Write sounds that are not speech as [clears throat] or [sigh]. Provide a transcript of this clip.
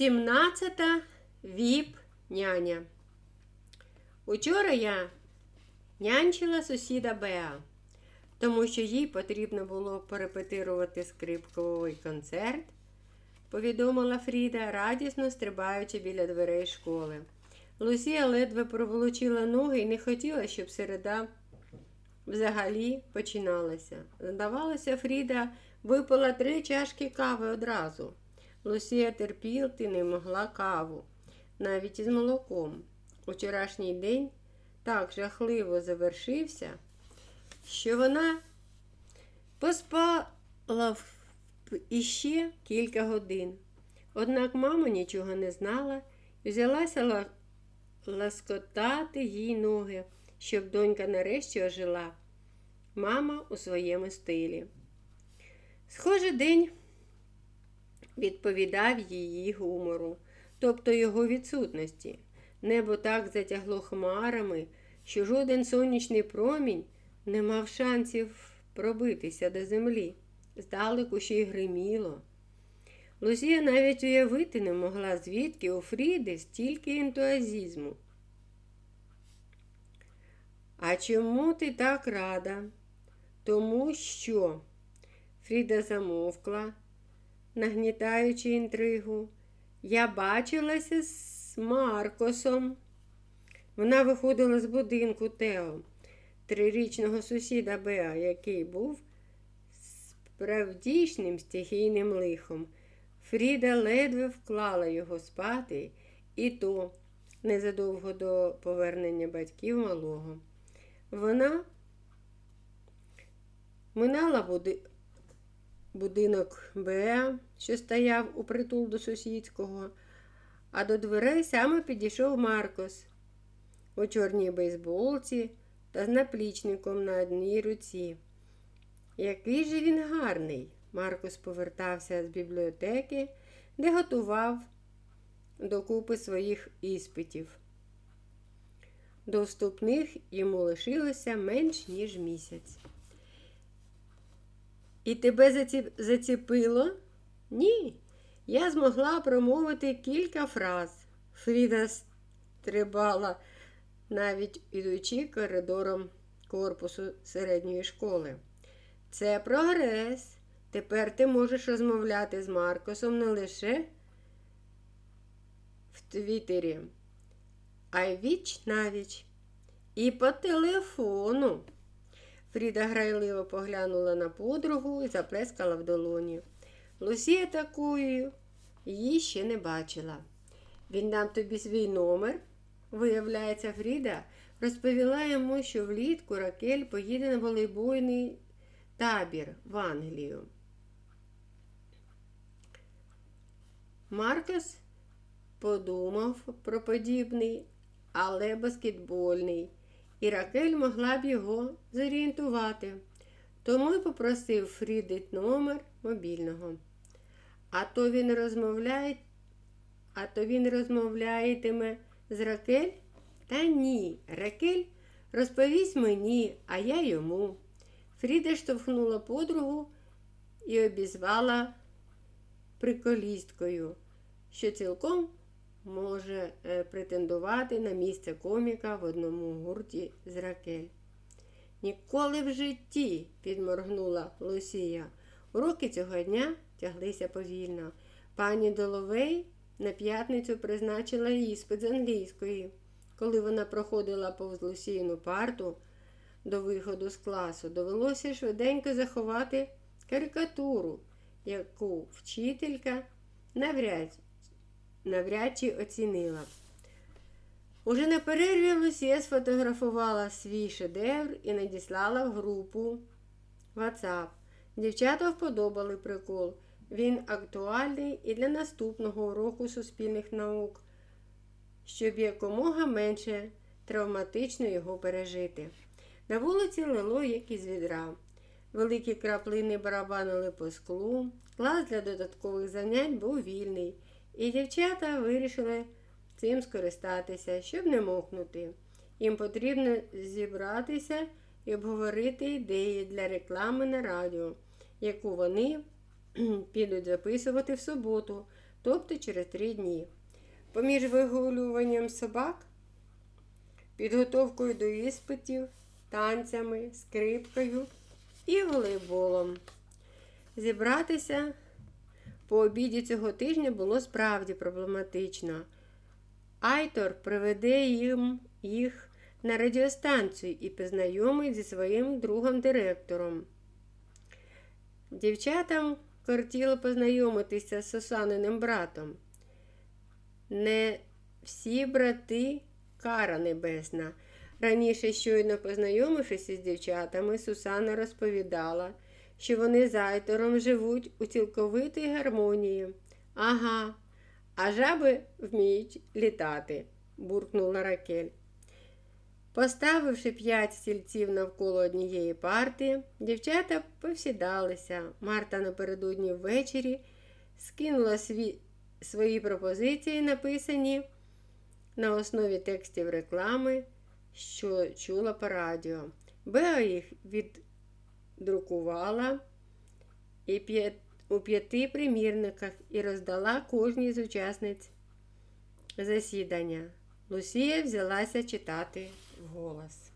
Сімнадцята віп няня. Учора я нянчила сусіда Беа, тому що їй потрібно було порепетирувати скрипковий концерт, повідомила Фріда, радісно стрибаючи біля дверей школи. Лусія ледве проволочила ноги і не хотіла, щоб середа взагалі починалася. Здавалося, Фріда випила три чашки кави одразу. Лусія терпіти не могла каву, навіть із молоком. Учорашній день так жахливо завершився, що вона поспала іще кілька годин. Однак мама нічого не знала і взялася ласкотати їй ноги, щоб донька нарешті ожила. Мама у своєму стилі. Схоже, день відповідав її гумору, тобто його відсутності. Небо так затягло хмарами, що жоден сонячний промінь не мав шансів пробитися до землі. Здалеку ще й гриміло. Лузія навіть уявити не могла, звідки у Фріди стільки ентуазізму. А чому ти так рада? Тому що Фріда замовкла, нагнітаючи інтригу. Я бачилася з Маркосом. Вона виходила з будинку Тео, трирічного сусіда Беа, який був справдішнім стихійним лихом. Фріда ледве вклала його спати, і то незадовго до повернення батьків малого. Вона минала буди... будинок Беа, що стояв у притул до сусідського, а до дверей саме підійшов Маркос у чорній бейсболці та з наплічником на одній руці. Який же він гарний! Маркос повертався з бібліотеки, де готував докупи своїх іспитів. До вступних йому лишилося менш ніж місяць. І тебе заціпило? Ні. Я змогла промовити кілька фраз. Фріда стрибала, навіть ідучи коридором корпусу середньої школи. Це прогрес. Тепер ти можеш розмовляти з Маркосом не лише в Твіттері, а й віч навіч. І по телефону. Фріда грайливо поглянула на подругу і заплескала в долоні. Лусія такою її ще не бачила. Він дам тобі свій номер. Виявляється, Фріда розповіла йому, що влітку Ракель поїде на волейбольний табір в Англію. Маркос подумав про подібний, але баскетбольний, і Ракель могла б його зорієнтувати. Тому й попросив Фріди номер мобільного. А то він розмовляє, а то він розмовляєтиме з Ракель? Та ні, Ракель розповість мені, а я йому. Фріда штовхнула подругу і обізвала приколісткою, що цілком може е, претендувати на місце коміка в одному гурті з Ракель. Ніколи в житті, підморгнула Лусія. Уроки цього дня тяглися повільно. Пані Доловей на п'ятницю призначила іспит з англійської. Коли вона проходила повз Лусійну парту до виходу з класу, довелося швиденько заховати карикатуру, яку вчителька навряд, навряд чи оцінила. Уже на перерві Лусія сфотографувала свій шедевр і надіслала в групу WhatsApp. Дівчата вподобали прикол. Він актуальний і для наступного уроку суспільних наук, щоб якомога менше травматично його пережити. На вулиці лило як із відра. Великі краплини барабанили по склу, клас для додаткових занять був вільний, і дівчата вирішили цим скористатися, щоб не мокнути. Їм потрібно зібратися і обговорити ідеї для реклами на радіо, яку вони [clears throat] підуть записувати в суботу тобто через три дні. Поміж вигулюванням собак, підготовкою до іспитів, танцями, скрипкою і волейболом. Зібратися по обіді цього тижня було справді проблематично. Айтор приведе їм їх на радіостанцію і познайомить зі своїм другом-директором. Дівчатам кортіло познайомитися з Сусаниним братом. Не всі брати кара небесна. Раніше, щойно познайомившись із дівчатами, Сусана розповідала, що вони з Айтором живуть у цілковитій гармонії. Ага, а жаби вміють літати, буркнула Ракель. Поставивши п'ять стільців навколо однієї парти, дівчата повсідалися. Марта напередодні ввечері скинула сві... свої пропозиції, написані на основі текстів реклами, що чула по радіо. Беа їх віддрукувала і у п'яти примірниках і роздала кожній з учасниць засідання. Лусія взялася читати вголос.